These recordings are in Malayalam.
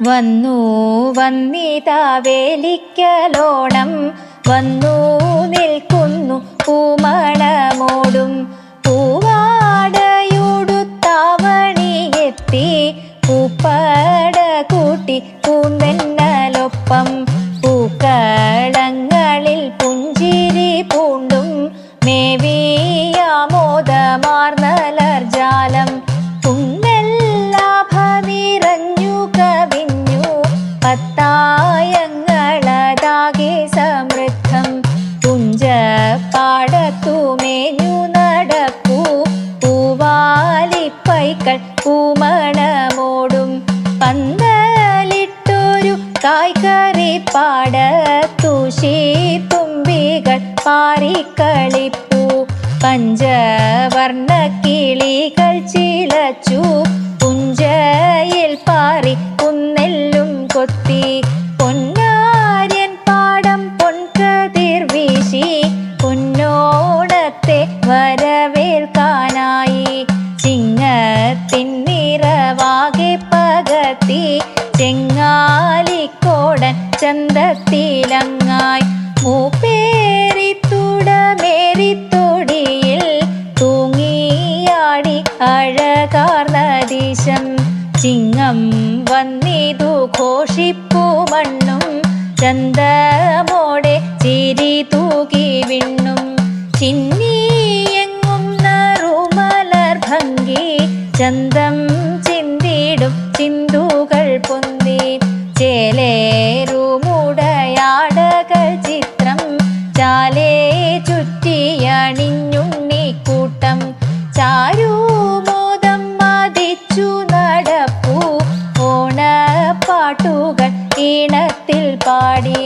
വന്നു വന്നിതാ വേലിക്കലോണം വന്നു നിൽക്കുന്നു പൂമണമോടും പൂവാടയുടുത്താവണിയെത്തി പൂപ്പട കൂട്ടി പൂന്തെന്നലൊപ്പം. പത്തായങ്ങളതാകെ സമൃദ്ധം. പുഞ്ചപ്പാടത്തുമേഞ്ഞു നടക്കൂ പൂവാലിപ്പൈക്കൾ പൂമണമോടും. പന്തലിട്ടൊരു കായ്കറി പാടത്തൂശി തുമ്പികൾ പാറിക്കളിപ്പൂ. പഞ്ചവർണ കിളികൾ ചിലച്ചു. പുഞ്ചയിൽ പാറി கொத்தி பொன்னாரியன் பாடம் பொன் கதிர் வீசி பொன்னோடத்தை வரவேற்கானாயி சிங்கத்தின் நிறவாகி பகத்தி செங்காலி கோடன் சந்தத்திலங்காய் மூப்பேரி துடமேரி துடியில் தூங்கியாடி அழகார் நதிசம். ചിങ്ങം വന്നിതു ഘോഷിപ്പു മണ്ണും ചന്തമോടെ ചിരി തൂകി വിണ്ണും. ചിന്നി എങ്ങും നറുമലർ ഭംഗി ചന്തം ഈണത്തിൽ പാടി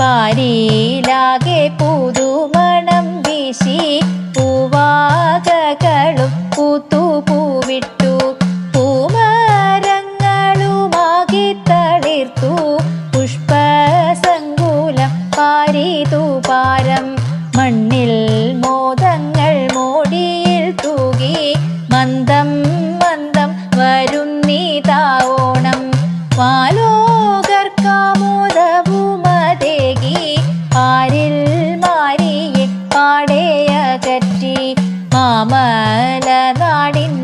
പാരിയിലാകെ പുതുമണം വീശി പൂവാകകളും പൂത്തുപൂവിട്ടു. പൂമരങ്ങളുമാകി തളിർത്തു. പുഷ്പസങ്കുലം പാരിതു പാരം. മണ്ണിൽ മോദങ്ങൾ മാമല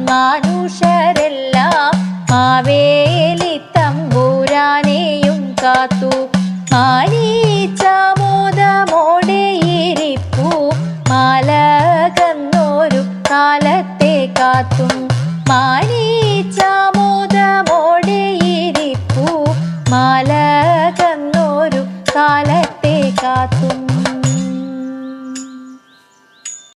മനുഷ്യരെല്ലാം മാവേലി തമ്പൂരാനെയും കാത്തു. മാരീച്ചാമോദമോടെ ഇരിപ്പു. മാലകന്നോരു കാലത്തെ കാത്തും. മാരീച്ചാമോദമോടെ ഇരിപ്പു. മാലകന്നോരു കാലത്തെ കാത്തും.